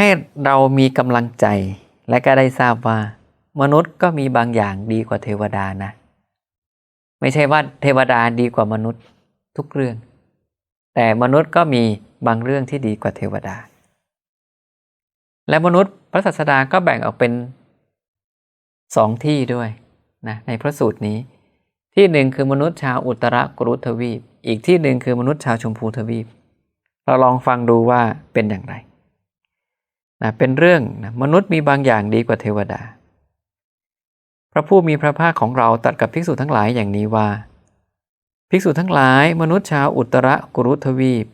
ให้เรามีกำลังใจและก็ได้ทราบว่า มนุษย์ก็มีบางอย่างดีกว่าเทวดานะ ไม่ใช่ว่าเทวดาดีกว่ามนุษย์ทุกเรื่อง แต่มนุษย์ก็มีบางเรื่องที่ดีกว่าเทวดา และมนุษย์พระศาสดาก็แบ่งออกเป็นสองที่ด้วยนะในพระสูตรนี้ ที่หนึ่งคือมนุษย์ชาวอุตรกุรุทวีป อีกที่หนึ่งคือมนุษย์ชาวชมพูทวีป เราลองฟังดูว่าเป็นอย่างไร นะเป็นเรื่องนะมนุษย์มีบางอย่างดีกว่าเทวดา พระผู้มีพระภาคของเราตรัสกับภิกษุทั้งหลายอย่างนี้ว่า ภิกษุทั้งหลายมนุษย์ชาวอุตรกุรุทวีป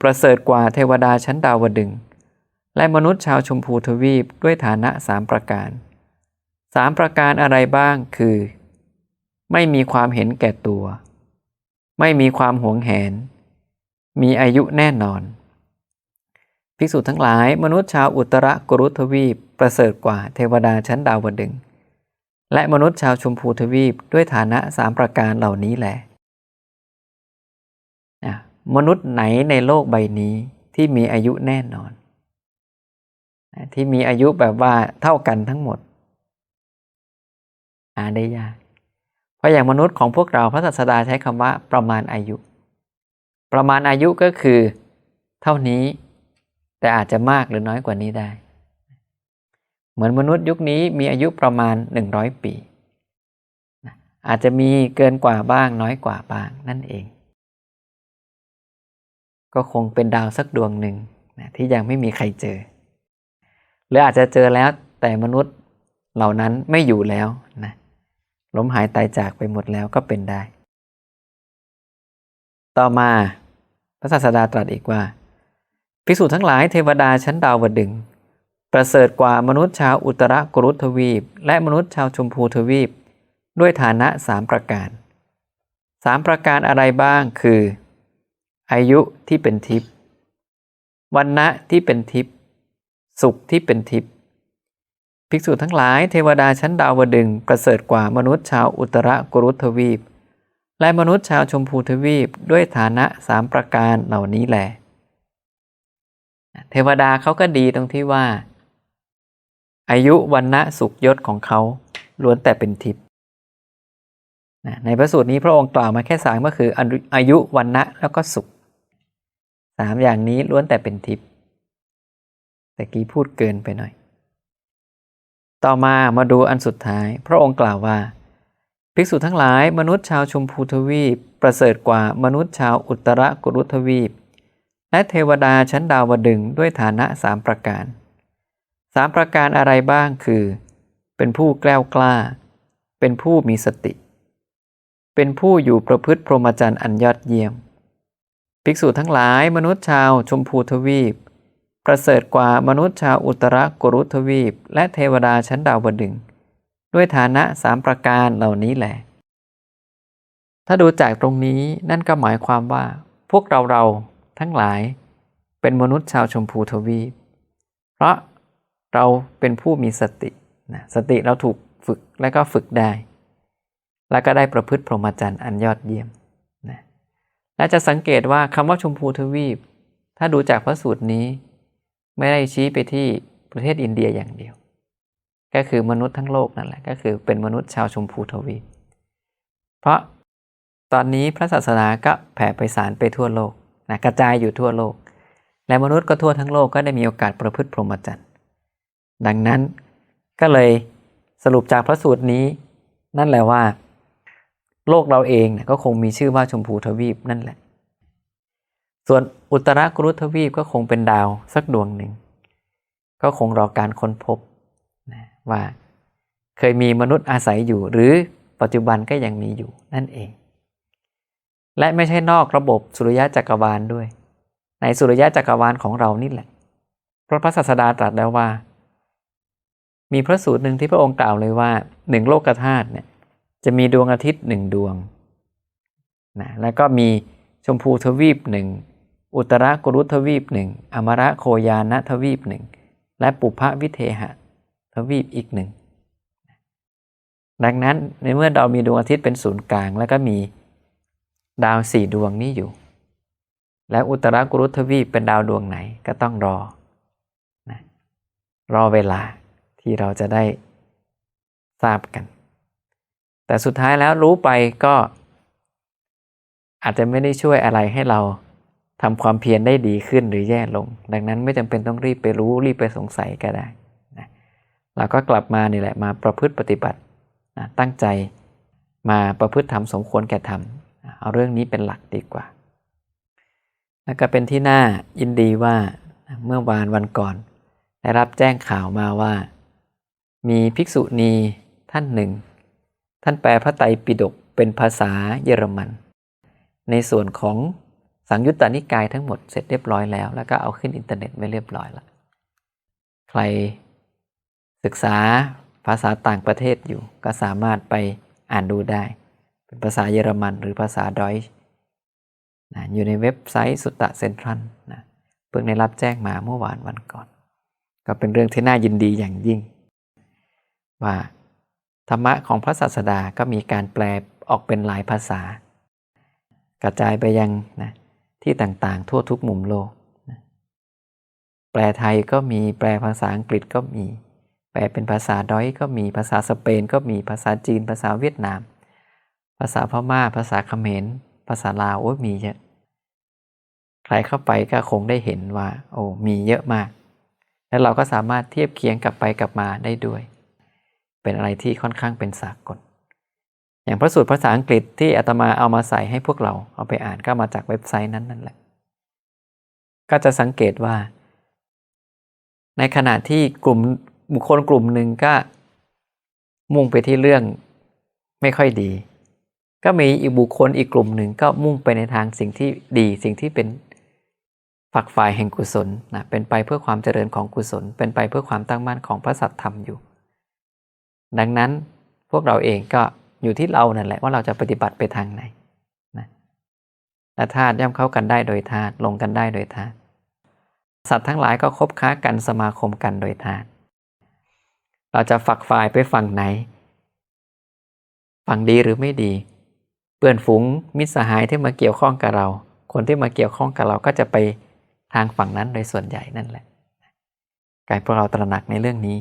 ประเสริฐกว่าเทวดาชั้นดาวดึง และมนุษย์ชาวชมพูทวีปด้วยฐานะสามประการสามประการอะไรบ้างคือ ไม่มีความเห็นแก่ตัว ไม่มีความหวงแหน มีอายุแน่นอน ภิกษุทั้งหลาย มนุษย์ชาวอุตรกุรุทวีปประเสริฐกว่าเทวดาชั้นดาวดึง และมนุษย์ชาวชมพูทวีปด้วยฐานะสามประการเหล่านี้แหละมนุษย์ไหนในโลกใบนี้ที่มีอายุแน่นอน ที่มีอายุแบบว่าเท่ากันทั้งหมดหาได้ยาก เพราะอย่างมนุษย์ของพวกเราพระศาสดาใช้คำว่าประมาณอายุ ประมาณอายุก็คือ เท่านี้ แต่อาจจะมากหรือน้อยกว่านี้ได้ เหมือนมนุษย์ยุคนี้มีอายุประมาณหนึ่งร้อยปี อาจจะมีเกินกว่าบ้างน้อยกว่าบ้างนั่นเอง ก็คงเป็นดาวสักดวงหนึ่งนะที่ยังไม่มีใครเจอ หรืออาจจะเจอแล้วแต่มนุษย์เหล่านั้นไม่อยู่แล้วนะล้มหายตายจากไปหมดแล้วก็เป็นได้ ต่อมาพระศาสดาตรัสอีกว่า ภิกษุทั้งหลายเทวดาชั้นดาวดึง ประเสริฐกว่ามนุษย์ชาวอุตรกุรุทวีป และมนุษย์ชาวชมพูทวีป ด้วยฐานะสามประการสามประการอะไรบ้างคือ อายุที่เป็นทิพย์วันณะที่เป็นทิพย์สุขที่เป็นทิพย์ภิกษุทั้งหลายเทวดาชั้นดาวดึงประเสริฐกว่ามนุษย์ชาวอุตรกุรุทวีป และมนุษย์ชาวชมพูทวีปด้วยฐานะสามประการเหล่านี้แหละ เทวดาเขาก็ดีตรงที่ว่า อายุวันณะสุขยศของเขาล้วนแต่เป็นทิพย์ในพระสูตรนี้พระองค์กล่าวมาแค่สามก็คืออายุวันณะแล้วก็สุขสามอย่างนี้ล้วนแต่เป็นทิพย์แต่กี้พูดเกินไปหน่อย ต่อมามาดูอันสุดท้าย พระองค์กล่าวว่า ภิกษุทั้งหลายมนุษย์ชาวชมพูทวีป ประเสริฐกว่ามนุษย์ชาวอุตรกุรุทวีป และเทวดาชั้นดาวดึงด้วยฐานะสามประการสามประการอะไรบ้างคือ เป็นผู้แกล้วกล้า เป็นผู้มีสติ เป็นผู้อยู่ประพฤติพรหมจรรย์อันยอดเยี่ยม ภิกษุทั้งหลายมนุษย์ชาวชมพูทวีป ประเสริฐกว่ามนุษย์ชาวอุตรกุรุทวีป และเทวดาชั้นดาวดึงด้วยฐานะสามประการเหล่านี้แหละ ถ้าดูจากตรงนี้นั่นก็หมายความว่า พวกเราเรา ทั้งหลาย เป็นมนุษย์ชาวชมพูทวีป เพราะเราเป็นผู้มีสตินะสติเราถูกฝึกและก็ฝึกได้ แล้วก็ได้ประพฤติพรหมจรรย์อันยอดเยี่ยมนะและจะสังเกตว่าคำว่าชมพูทวีป ถ้าดูจากพระสูตรนี้ ไม่ได้ชี้ไปที่ประเทศอินเดียอย่างเดียว ก็คือมนุษย์ทั้งโลกนั่นแหละ ก็คือเป็นมนุษย์ชาวชมพูทวีป เพราะตอนนี้พระศาสนาก็แผ่ไปสารไปทั่วโลก นะกระจายอยู่ทั่วโลก และมนุษย์ก็ทั่วทั้งโลกก็ได้มีโอกาสประพฤติพรหมจรรย์ดังนั้นก็เลยสรุปจากพระสูตรนี้ นั่นแหละว่า โลกเราเองก็คงมีชื่อว่าชมพูทวีปนั่นแหละ ส่วนอุตรกุรุทวีปก็คงเป็นดาวสักดวงหนึ่ง ก็คงรอการค้นพบนะว่าเคยมีมนุษย์อาศัยอยู่ หรือปัจจุบันก็ยังมีอยู่นั่นเอง และไม่ใช่นอกระบบสุริยะจักรวาลด้วย ในสุริยะจักรวาลของเรานี่แหละพระพระศาสดาตรัสแล้วว่า มีพระสูตรหนึ่งที่พระองค์กล่าวเลยว่าหนึ่งโลกธาตุเนี่ยจะมีดวงอาทิตย์หนึ่งดวงนะแล้วก็มีชมพูทวีปหนึ่งอุตรกุรุทวีปหนึ่งอมระโคยานทวีปหนึ่งและปุพวิเทหะทวีปอีกหนึ่งดังนั้นในเมื่อเรามีดวงอาทิตย์เป็นศูนย์กลาง แล้วก็มี ดาวสี่ดวงนี้อยู่ และอุตรากุรุทวีปเป็นดาวดวงไหนก็ต้องรอนะรอเวลาที่เราจะได้ทราบกัน แต่สุดท้ายแล้วรู้ไปก็อาจจะไม่ได้ช่วยอะไรให้เราทำความเพียรได้ดีขึ้นหรือแย่ลง ดังนั้นไม่จำเป็นต้องรีบไปรู้รีบไปสงสัยก็ได้นะเราก็กลับมานี่แหละมาประพฤติปฏิบัตินะตั้งใจมาประพฤติทำสมควรแก่ทำ เอาเรื่องนี้เป็นหลักดีกว่า แล้วก็เป็นที่น่ายินดีว่าเมื่อวานวันก่อน ได้รับแจ้งข่าวมาว่า มีภิกษุณีท่านหนึ่ง ท่านแปลพระไตรปิฎกเป็นภาษาเยอรมัน ในส่วนของสังยุตตานิกายทั้งหมดเสร็จเรียบร้อยแล้ว แล้วก็เอาขึ้นอินเทอร์เน็ตไว้เรียบร้อยแล้ว ใครศึกษาภาษาต่างประเทศอยู่ก็สามารถไปอ่านดูได้ เป็นภาษาเยอรมันหรือภาษาดอยนะอยู่ในเว็บไซต์สุตตะเซ็นทรัลนะเพิ่งได้รับแจ้งมาเมื่อวานวันก่อน ก็เป็นเรื่องที่น่ายินดีอย่างยิ่ง ว่าธรรมะของพระศาสดาก็มีการแปลออกเป็นหลายภาษา กระจายไปยังนะที่ต่างๆ ทั่วทุกมุมโลกนะแปลไทยก็มีแปลภาษาอังกฤษก็มี แปลเป็นภาษาดอยก็มีภาษาสเปนก็มีภาษาจีนภาษาเวียดนาม ภาษาพม่า ภาษาเขมร ภาษาลาวโอ้ยมีเยอะใครเข้าไปก็คงได้เห็นว่า โอ้มีเยอะมาก แล้วเราก็สามารถเทียบเคียงกลับไปกลับมาได้ด้วย เป็นอะไรที่ค่อนข้างเป็นสากล อย่างพระสูตรภาษาอังกฤษที่อาตมาเอามาใส่ให้พวกเราเอาไปอ่านก็มาจากเว็บไซต์นั้นนั่นแหละ ก็จะสังเกตว่า ในขณะที่กลุ่มบุคคลกลุ่มหนึ่งก็มุ่งไปที่เรื่องไม่ค่อยดี ก็มีอีกบุคคลอีกกลุ่มหนึ่งก็มุ่งไปในทางสิ่งที่ดีสิ่งที่เป็นฝักฝ่ายแห่งกุศลนะเป็นไปเพื่อความเจริญของกุศล เป็นไปเพื่อความตั้งมั่นของพระสัตธรรมอยู่ ดังนั้นพวกเราเองก็อยู่ที่เรานั่นแหละว่าเราจะปฏิบัติไปทางไหนนะและธาตุย่อมเข้ากันได้โดยธาตุลงกันได้โดยธาตุสัตว์ทั้งหลายก็คบค้ากันสมาคมกันโดยธาตุเราจะฝักฝ่ายไปฝั่งไหน ฝั่งดีหรือไม่ดี เปื่อนฝูงมิตรสหายที่มาเกี่ยวข้องกับเรา คนที่มาเกี่ยวข้องกับเราก็จะไปทางฝั่งนั้นโดยส่วนใหญ่นั่นแหละ กายพวกเราตระหนักในเรื่องนี้